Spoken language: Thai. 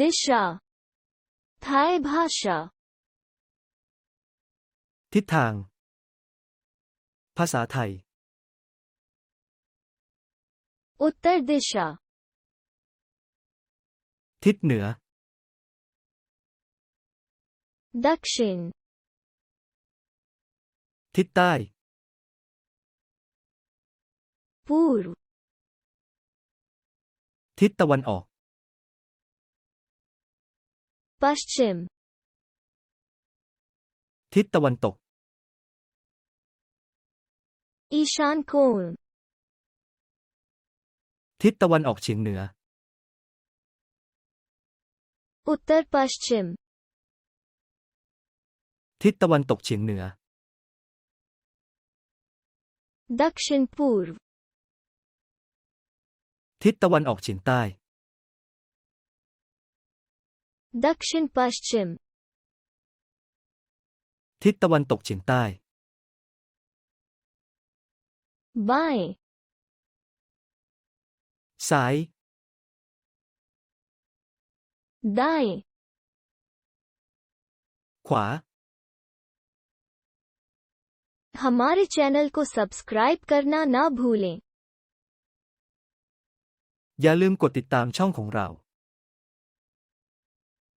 दिशा थाई भाषा ทิศทาง ภาษาไทย उत्तर दिशा ทิศเหนือ दक्षिण ทิศใต้ पूर्व ทิศตะวันออก पश्चिम ทิศตะวันตก ईशान कोण ทิศตะวันออกเฉียงเหนือ उत्तर पश्चिम ทิศตะวันตกเฉียงเหนือ दक्षिण पूर्व ทิศตะวันออกเฉียงใต้ दक्षिण पश्चिम ทิศตะวันตกเฉียงใต้ बाएं ซ้าย दाएं ขวา हमारे चैनल को सब्सक्राइब करना ना भूलें อย่าลืมกดติดตามช่องของเรา